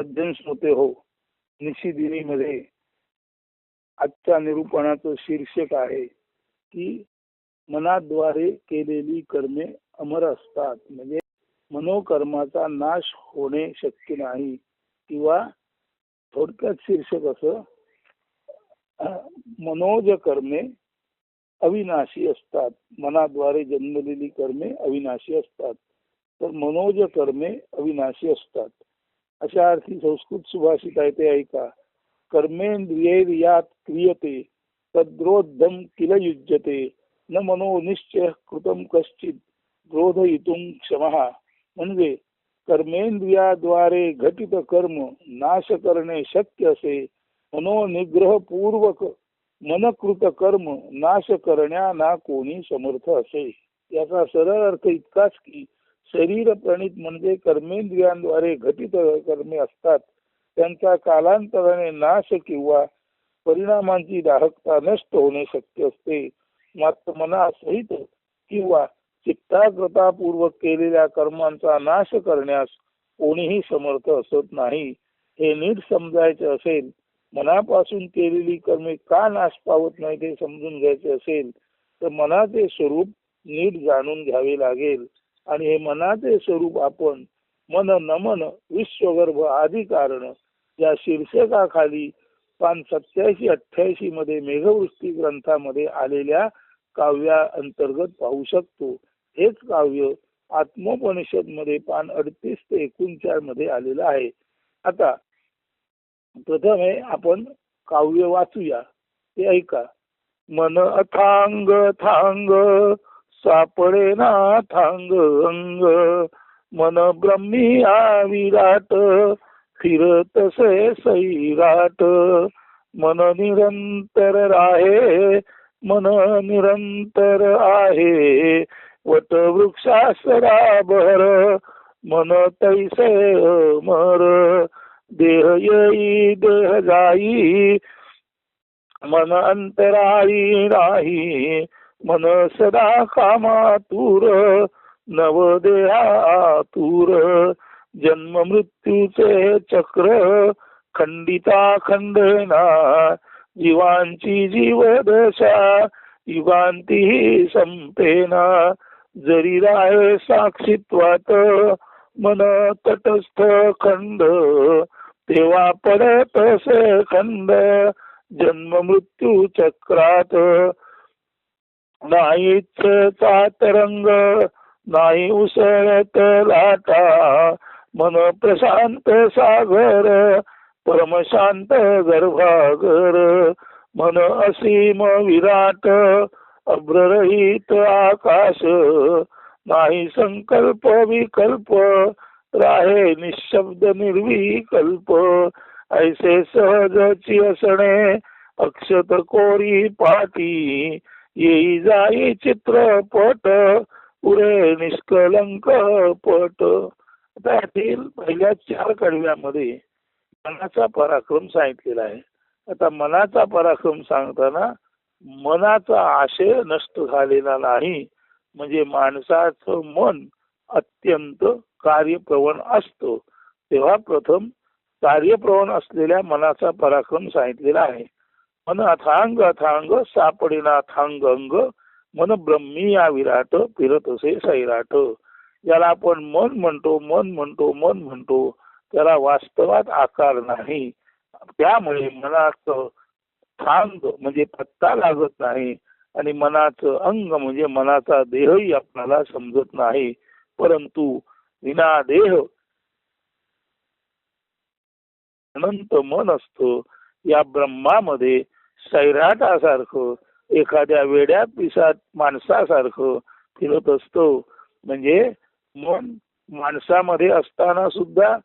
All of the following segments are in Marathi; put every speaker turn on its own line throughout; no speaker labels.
सज्जन श्रोते हो मध्ये आजच्या निरूपणाचं शीर्षक आहे की मनाद्वारे केलेली कर्मे अमर असतात. म्हणजे मनोकर्माचा नाश होणे शक्य नाही किंवा थोडक्यात शीर्षक असं मनोज कर्मे अविनाशी असतात. मनाद्वारे जन्मलेली कर्मे अविनाशी असतात. तर मनोज कर्मे अविनाशी असतात. अशा अर्थी संस्कृत सुभाषित आहे ते ऐका. कर्मेंद्रियेत क्रियते तद्रोद्धम किल युज्यते न मनो निश्चय कृतम कश्चित क्रोधयितुम क्षमहा म्हणजे कर्मेंद्रियाद्वारे घटित कर्म नाश करणे शक्य असे मनोनिग्रहपूर्वक मनकृत कर्म नाश करण्या ना कोणी समर्थ असे. याचा सरळ अर्थ इतकाच की शरीर प्रणित म्हणजे कर्मेंद्रियांद्वारे घटित कर्मे असतात. त्यांचा कालांतराने नाश किंवा परिणामांची दाहकता नष्ट होणे शक्य असते. मात्र मनासहित किंवा चित्ताग्रतापूर्वक केलेल्या कर्मांचा नाश करण्यास कोणीही समर्थ असत नाही. हे नीट समजायचे असेल मनापासून केलेली कर्मे का नाश पावत नाही ते समजून घ्यायचे असेल तर मनाचे स्वरूप नीट जाणून घ्यावे लागेल. आणि हे मनाचे स्वरूप आपण मन नमन विश्वगर्भ आदी कारण या शीर्षकाखाली पान सत्याऐंशी अठ्ठ्याऐंशी मध्ये मेघवृष्टी ग्रंथामध्ये आलेल्या काव्या अंतर्गत पाहू शकतो. हेच काव्य आत्मोपनिषदमध्ये पान अडतीस ते एकोणचारमध्ये आलेलं आहे. आता प्रथमे आपण काव्य वाचूया. ते ऐका. मन अथांग थांग सापडे ना थांग अंग. मन ब्रह्मी आविराट फिरतसे सैराट. मन निरंतर राहे मन निरंतर आहे. वट वृक्षासराभर मन तैसे मर देह येई देह जाई मन अंतराई नाही मन सदा कामातूर नवदेहातूर जन्म मृत्यूचे चक्र खंडिता खंडना जीवांची जीवदशा युगांती संपेना जरी राहे साक्षीत्वात मन तटस्थ खंड तेव्हा पडत खंड जन्म मृत्यू चक्रात नाहीच तरंग नाही उसळत लाटा. मन प्रशांत सागर परमशांत गर्भागर. मन असीम विराट अभ्ररहित आकाश. नाही संकल्प विकल्प राहे निशब्द निर्विकल्प. ऐसे सहजची असणे अक्षत कोरी पाटी. येई जाई चित्रपट पुरे निष्कलंक पट. आता यातील पहिल्या चार कडव्यामध्ये मनाचा पराक्रम सांगितलेला आहे. आता मनाचा पराक्रम सांगताना मनाचा आशय नष्ट झालेला नाही. म्हणजे माणसाचं मन अत्यंत कार्यप्रवण असतो. तेव्हा प्रथम कार्यप्रवण असलेल्या मनाचा पराक्रम सांगितलेला आहे. मन अथांग अथांग सापडेना अथांग अंग मन ब्रह्मी या विराट फिरत असे सैराट. याला आपण मन म्हणतो मन म्हणतो मन म्हणतो. त्याला वास्तवात आकार नाही. त्यामुळे मनाचं थांग म्हणजे पत्ता लागत नाही आणि मनाचं अंग म्हणजे मनाचा देहही आपल्याला समजत नाही. परंतु विना देह अनंत मन असतं. या ब्रह्मामध्ये सैराटासारखं एखाद्या वेड्या पिसात माणसासारखं फिरत असतो. म्हणजे मन माणसामध्ये असताना सुद्धा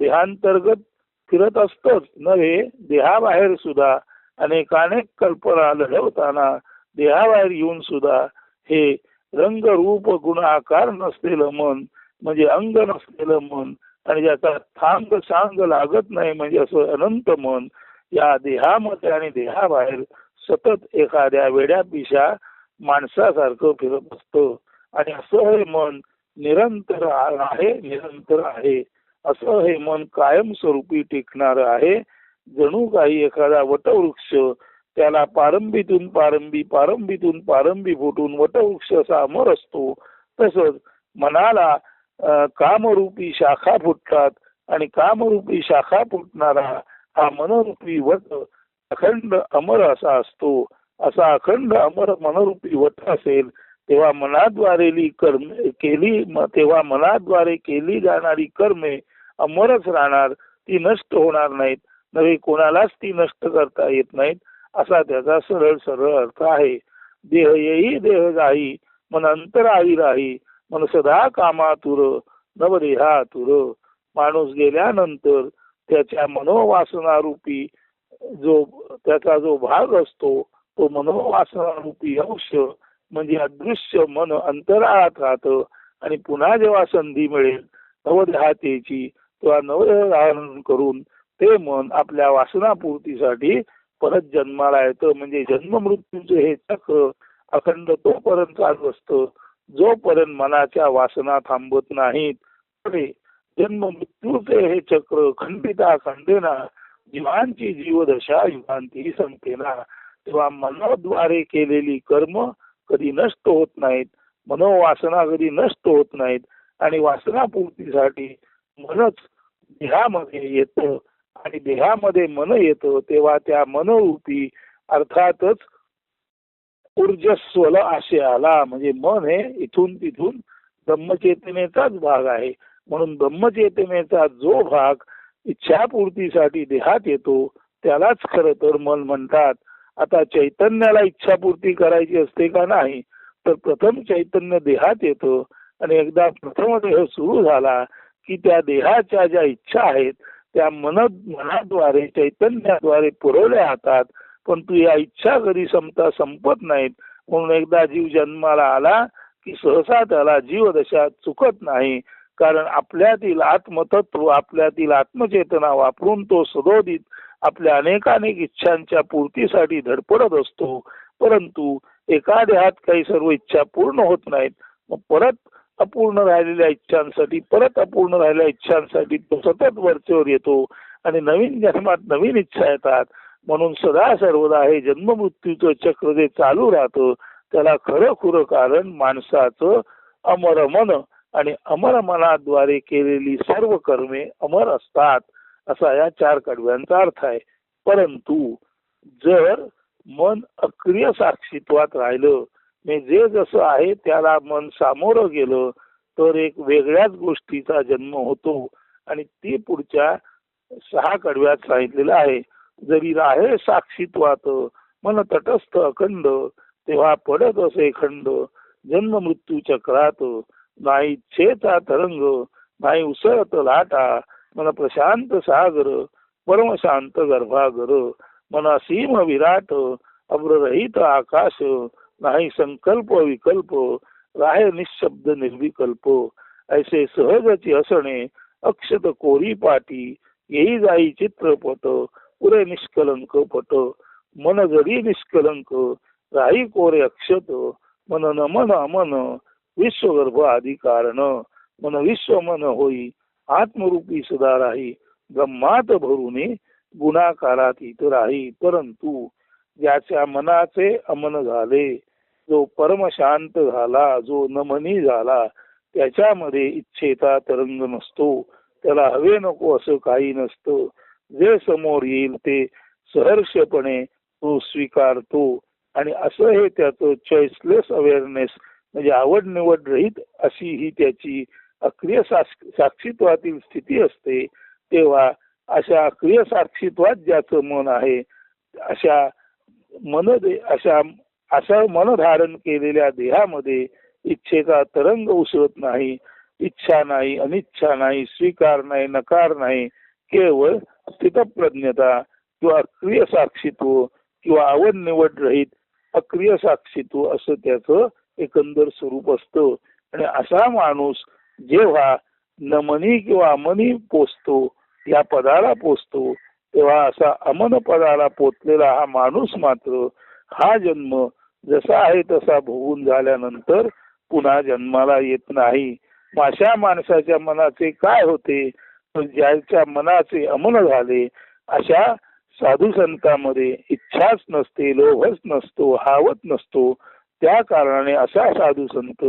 देहांतर्गत फिरत असतच. नव्हे देहाबाहेर सुद्धा अनेकानेक कल्पना लढवताना देहाबाहेर येऊन सुद्धा हे रंग रूप गुण आकार नसलेलं मन म्हणजे अंग नसलेलं मन आणि ज्याचा थांग सांग लागत नाही म्हणजे असं अनंत मन या देहामध्ये आणि देहाबाहेर सतत एखाद्या वेड्या पिशा माणसासारखं फिरत असतं. आणि असं हे मन निरंतर आहे निरंतर आहे. असं हे मन कायमस्वरूपी टिकणार आहे. जणू काही एखादा वटवृक्ष त्याला पारंबीतून पारंबी पारंबीतून पारंबी फुटून वटवृक्ष असा अमर असतो. तसंच मनाला कामरूपी शाखा फुटतात. आणि कामरूपी शाखा फुटणारा हा मनरूपी वट अखंड अमर असा असतो. असा अखंड अमर मनरूपी वट असेल तेव्हा मनाद्वारे कर्म केली तेव्हा मनाद्वारे केली जाणारी कर्मे अमरच राहणार ती नष्ट होणार नाहीत. नव्हे कोणालाच ती नष्ट करता येत नाहीत असा त्याचा सरळ सरळ अर्थ आहे. देह येई देह जाई मन अंतराई राही मन सदा कामातुर नवदेहातुर. माणूस गेल्यानंतर त्याच्या मनोवासनारूपी जो त्याचा जो भाग असतो तो मनोवासनारूपी अंश म्हणजे अदृश्य मन अंतराळात राहतं आणि पुन्हा जेव्हा संधी मिळेल नवदेहातेची तेव्हा नवदेह धारण करून ते मन आपल्या वासनापूर्तीसाठी परत जन्माला येतं. म्हणजे जन्म मृत्यूचे हे चक्र अखंड तोपर्यंत चालू असतं. जोपर्यंत मनाच्या वासना थांबत नाहीत पुढे जन्म मृत्यूचे हे चक्र खंडिता खंडेना जीवांची जीवदशा युगांती संपेना तेव्हा मनाद्वारे केलेली कर्म कधी नष्ट होत नाहीत मनोवासना कधी नष्ट होत नाहीत आणि वासनापूर्तीसाठी मनच देहामध्ये येतं आणि देहामध्ये मन येतं तेव्हा त्या मनरूपी अर्थातच ऊर्जस्वल आशयाला म्हणजे मन हे इथून तिथून ब्रह्मचेतनेचाच भाग आहे. म्हणून ब्रह्मचेतनेचा जो भाग इच्छापूर्तीसाठी देहात येतो त्यालाच खरं तर मन म्हणतात. आता चैतन्याला इच्छापूर्ती करायची असते का नाही तर प्रथम चैतन्य देहात येतं आणि एकदा प्रथम देह सुरू झाला की त्या देहाच्या ज्या इच्छा आहेत त्या मन मनाद्वारे चैतन्याद्वारे पुरवल्या जातात. परंतु या इच्छा कधी संपता संपत नाहीत. म्हणून एकदा जीव जन्माला आला की सहसा त्याला जीवदशा चुकत नाही. कारण आपल्यातील आत्मतत्व आपल्यातील आत्मचेतना वापरून तो सदोदित आपल्या अनेकानेक इच्छांच्या पूर्तीसाठी धडपडत असतो. परंतु एका देहात काही सर्व इच्छा पूर्ण होत नाहीत. मग परत अपूर्ण राहिलेल्या इच्छांसाठी परत अपूर्ण राहिलेल्या इच्छांसाठी तो सतत वरचेवर येतो आणि नवीन जन्मात नवीन इच्छा येतात. म्हणून सदा सर्वदा हे जन्म मृत्यूचं चक्र जे चालू राहतं. त्याला खरं खुरं कारण माणसाचं अमर मन आणि अमर मनाद्वारे केलेली सर्व कर्मे अमर असतात असा या चार कडव्यांचा अर्थ आहे. परंतु जर मन अक्रिय साक्षीत्वात राहिलं जे जसं आहे त्याला मन सामोरं गेलं तर एक वेगळ्याच गोष्टीचा जन्म होतो. आणि ती पुढच्या सहा कडव्यात सांगितलेलं आहे. जरी राहे साक्षीत्वात मन तटस्थ अखंड तेव्हा पडत असे खंड जन्म मृत्यू चक्रात नाही छेचा तरंग नाही उसळत लाटा मन प्रशांत सागर परमशांत गर्भागर मन असीम विराट अब्ररहित आकाश नाही संकल्प विकल्प राहे निशब्द निर्विकल्प. ऐसे सहजची असणे अक्षत कोरी पाटी येई जाई चित्रपट पुरे निष्कलंक पट. मन जरी निष्कलंक राही कोरे अक्षत मन न मन अमन विश्वगर्भ आदी कारण मन विश्व मन होई आत्मरूपी सदा राही ब्रह्मात भरुने गुणाकारात इत राही. परंतु ज्याच्या मनाचे अमन झाले जो परमशांत झाला जो नमनी झाला त्याच्यामध्ये इच्छेचा तरंग नसतो. त्याला हवे नको असं काही नसतं. जे समोर येईल ते सहर्षपणे तो स्वीकारतो. आणि असं हे त्याचं चॉईसलेस अवेअरनेस म्हणजे आवड निवड रहित अशी ही त्याची अक्रिय साक्ष- साक्षीत्वातील स्थिती असते तेव्हा अशा अक्रिय साक्षीत्वात ज्याचं मन आहे अशा मन अशा अशा मन धारण केलेल्या देहामध्ये इच्छेचा तरंग उसळत नाही इच्छा नाही अनिच्छा नाही स्वीकार नाही नकार नाही केवळ स्थितप्रज्ञता किंवा अक्रिय साक्षीत्व किंवा आवड निवड रहित अक्रिय साक्षीत्व असं त्याचं एकंदर स्वरूप असतं. आणि असा माणूस जेव्हा नमनी किंवा अमनी पोचतो या पदाला पोचतो तेव्हा असा अमन पदाला पोचलेला हा माणूस मात्र हा जन्म जसा आहे तसा भोगून झाल्यानंतर पुन्हा जन्माला येत नाही. अशा माणसाच्या मनाचे काय होते? ज्याच्या मनाचे अमन झाले अशा साधू संतांमध्ये इच्छाच नसते लोभच नसतो हावत नसतो. त्या कारणाने असा साधू संत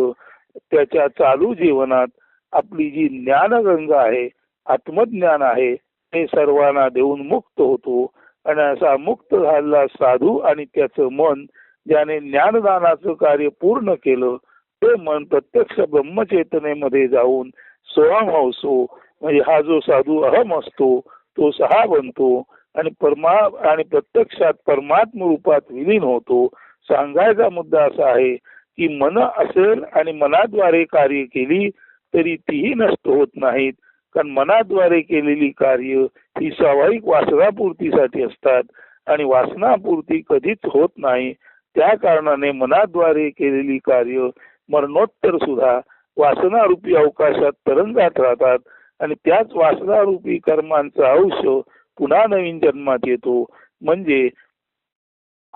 त्याच्या चालू जीवनात आपली जी ज्ञानगंगा आहे आत्मज्ञान आहे ते सर्वांना देऊन मुक्त होतो. आणि असा मुक्त झालेला साधू आणि त्याचं मन ज्याने ज्ञानदानाचं कार्य पूर्ण केलं ते मन प्रत्यक्ष ब्रह्मचेतनेमध्ये जाऊन स्वयं हवसो म्हणजे हा जो साधू अहम असतो तो सहा बनतो आणि परमा आणि प्रत्यक्षात परमात्म रूपात विलीन होतो. सांगायचा मुद्दा असा आहे की मन असेल आणि मनाद्वारे कार्य केली तरी तीही नष्ट होत नाहीत. कारण मनाद्वारे केलेली कार्य ही स्वाभाविक वासनापूर्तीसाठी असतात आणि वासनापूर्ती कधीच होत नाही. त्या कारणाने मनाद्वारे केलेली कार्य मरणोत्तर सुद्धा वासनारूपी अवकाशात तरंगात राहतात आणि त्याच वासनारूपी कर्मांचं आयुष्य पुन्हा नवीन जन्मात येतो. म्हणजे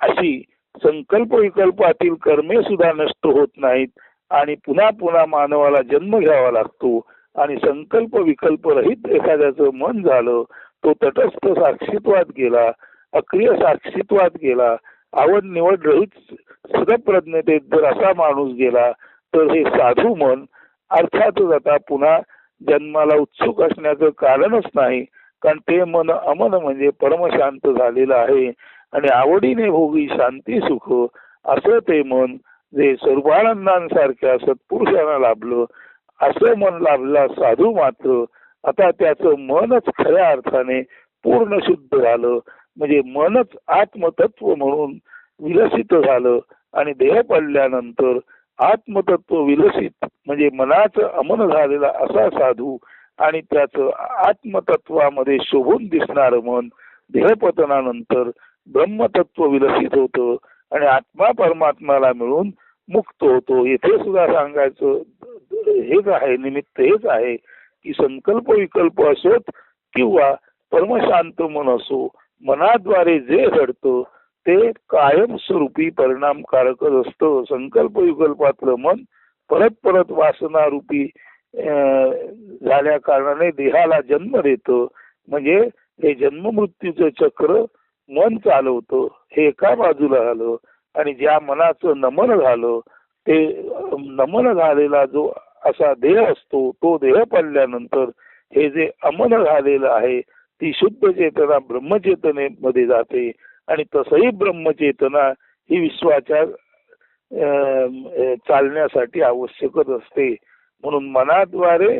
अशी संकल्प विकल्पातील कर्मे सुद्धा नष्ट होत नाहीत आणि पुन्हा पुन्हा मानवाला जन्म घ्यावा लागतो. आणि संकल्प विकल्प रहित एखाद्याचं मन झालं तो तटस्थ साक्षीत्वात गेला अक्रिय साक्षीत्वात गेला आवड निवड रहित सदप्रज्ञतेत जर असा माणूस गेला तर हे साधू मन अर्थातच आता पुन्हा जन्माला उत्सुक असण्याचं कारणच नाही कारण ते मन अमन म्हणजे परमशांत झालेलं आहे. आणि आवडीने भोगी शांती सुख असं ते मन जे सर्वानंदांसारख्या सत्पुरुषांना लाभलं असं मन लाभला साधू मात्र आता त्याचं मनच खऱ्या अर्थाने पूर्ण शुद्ध झालं. म्हणजे मनच आत्मतत्व म्हणून विलसित झालं आणि देह पडल्यानंतर आत्मतत्व विलसित म्हणजे मनाचं अमन झालेला असा साधू आणि त्याचं आत्मतत्वामध्ये शोभून दिसणार मन देहपतनानंतर ब्रह्मतत्व विलसित होतं आणि आत्मा परमात्माला मिळून मुक्त होतो. येथे सुद्धा सांगायचं हेच आहे निमित्त हेच आहे की संकल्प विकल्प असोत किंवा परमशांत मन असो मनाद्वारे जे घडतं ते कायमस्वरूपी परिणामकारकच असतं. संकल्प विकल्पातलं मन परत परत वासनारूपी झाल्या कारणाने देहाला जन्म देतं. म्हणजे हे जन्म मृत्यूचं चक्र मन चालवतो हे एका बाजूला झालं आणि ज्या मनाचं नमन झालं ते नमन झालेला जो असा देह असतो तो देह पडल्यानंतर हे जे अमन झालेलं आहे ती शुद्ध चेतना ब्रह्मचेतनेमध्ये जाते आणि तसही ब्रह्मचेतना ही विश्वाच्या चालण्यासाठी आवश्यकच असते. म्हणून मनाद्वारे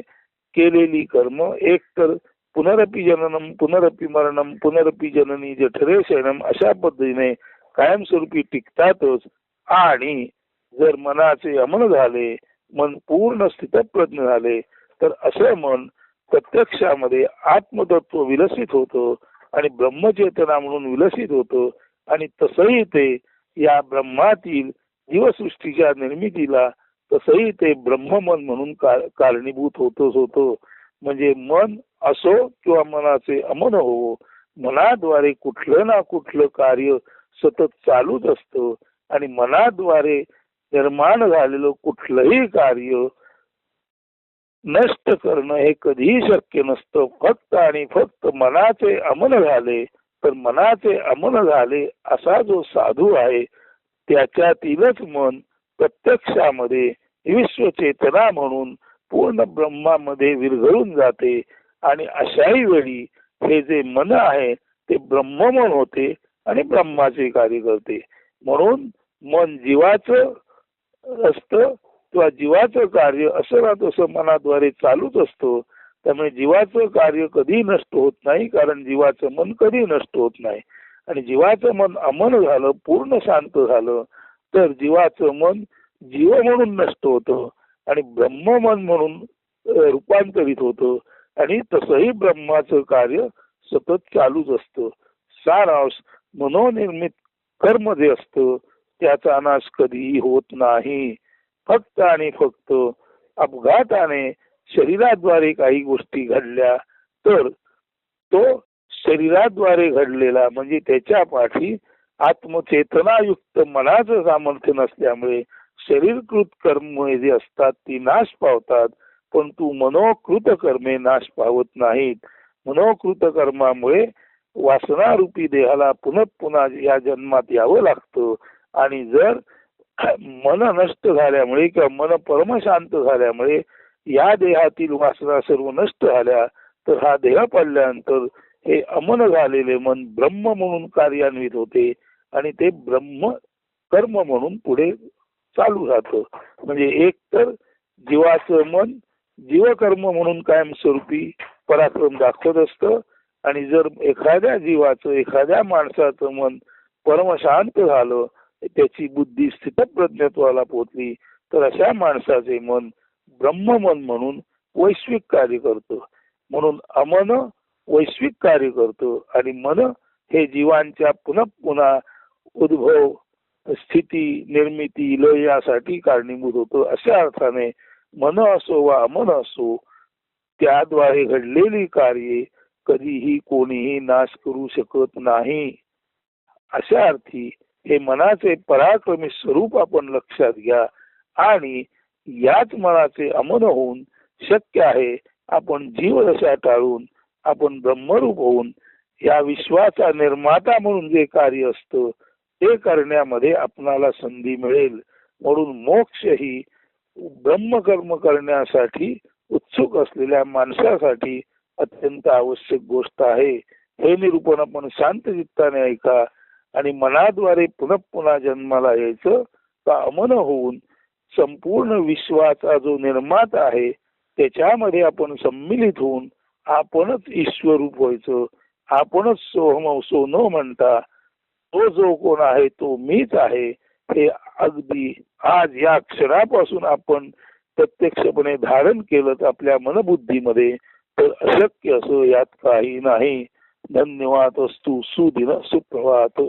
केलेली कर्म एक तर पुनरपी जननम पुनरपी मरणम पुनरपी जननी जठरे शयनम अशा पद्धतीने कायमस्वरूपी टिकतातच. आणि जर मनाचे अमन झाले मन पूर्ण स्थितप्रज्ञ झाले तर असं मन प्रत्यक्षामध्ये आत्मतत्व विलसित होतं आणि ब्रह्मचेतना म्हणून विलसित होतं आणि तसंही ते या ब्रह्मातील जीवसृष्टीच्या निर्मितीला तसंही ते ब्रह्ममन म्हणून कारणीभूत होतच होतं. म्हणजे मन असो किंवा मनाचे अमन हो मनाद्वारे कुठलं ना कुठलं कार्य सतत चालूच असतं आणि मनाद्वारे निर्माण झालेलं कुठलंही कार्य नष्ट करणं हे कधीही शक्य नसतं. फक्त आणि फक्त मनाचे अमन झाले तर मनाचे अमन झाले असा जो साधू आहे त्याच्यातीलच मन प्रत्यक्षामध्ये विश्वचेतना म्हणून पूर्ण ब्रह्मामध्ये विरघळून जाते. आणि अशाही वेळी हे जे मन आहे ते ब्रह्ममन होते आणि ब्रह्माचे कार्य करते. म्हणून मन जीवाचं असतं किंवा जीवाचं कार्य असं ना तसं मनाद्वारे चालूच असतं त्यामुळे जीवाचं कार्य कधी नष्ट होत नाही कारण जीवाचं मन कधी नष्ट होत नाही. आणि जीवाचं मन अमन झालं पूर्ण शांत झालं तर जीवाचं मन जीव म्हणून नष्ट होतं आणि ब्रह्ममन म्हणून रूपांतरित होतं. आणि तसंही ब्रह्माचं कार्य सतत चालूच असतं. सारांश मनोनिर्मित कर्म जे असतं. त्याचा नाश कधीही होत नाही. फक्त आणि फक्त अपघाताने शरीराद्वारे काही गोष्टी घडल्या तर तो शरीराद्वारे घडलेला म्हणजे त्याच्या पाठी आत्मचेतनायुक्त मनाचं सामर्थ्य नसल्यामुळे शरीरकृत कर्म जे असतात ती नाश पावतात. पण तू मनोकृत कर्मे नाश पावत नाहीत. मनोकृत कर्मामुळे वासनारूपी देहाला पुनः पुन्हा या जन्मात यावं लागतं. आणि जर मन नष्ट झाल्यामुळे किंवा मन परमशांत झाल्यामुळे या देहातील वासना सर्व नष्ट झाल्या तर हा देह पडल्यानंतर हे अमन झालेले मन ब्रह्म म्हणून कार्यान्वित होते आणि ते ब्रह्म कर्म म्हणून पुढे चालू राहतं. म्हणजे एक तर जीवाचं मन जीवकर्म म्हणून कायमस्वरूपी पराक्रम दाखवत असतं. आणि जर एखाद्या जीवाचं एखाद्या माणसाचं मन परमशांत झालं त्याची बुद्धी स्थितप्रज्ञत्वाला पोचली तर अशा माणसाचे मन ब्रह्ममन म्हणून वैश्विक कार्य करतं. म्हणून अमन वैश्विक कार्य करतं. आणि मन हे जीवांच्या पुनः पुन्हा उद्भव स्थिती निर्मिती लय यासाठी कारणीभूत होतं अशा अर्थाने मन असो वा अमन असो त्याद्वारे घडलेली कार्ये कधीही कोणीही नाश करू शकत नाही. अशा अर्थी हे मनाचे पराक्रमी स्वरूप आपण लक्षात घ्या आणि याच मनाचे अमन होऊन शक्य आहे आपण जीवदशा टाळून आपण ब्रह्मरूप होऊन या विश्वाचा निर्माता म्हणून जे कार्य असतं ते करण्यामध्ये आपणाला संधी मिळेल. म्हणून मोक्ष ही ब्रह्मकर्म करण्यासाठी उत्सुक असलेल्या माणसासाठी अत्यंत आवश्यक गोष्ट आहे. हे निरूपण आपण शांत चित्ताने ऐका आणि मनाद्वारे पुन्हा पुन्हा जन्माला यायचं का अमन होऊन संपूर्ण विश्वाचा जो निर्माता आहे त्याच्यामध्ये आपण सम्मिलित होऊन आपणच ईश्वरूप व्हायचं आपणच सोहम सोनो म्हणता. तो जो कोण आहे तो मीच आहे हे अगदी आज या क्षणापासून आपण प्रत्यक्षपणे धारण केलं तर आपल्या मनबुद्धीमध्ये तर अशक्य असं यात काही नाही. धन्यवाद असतू सुदिन सुप्रभात.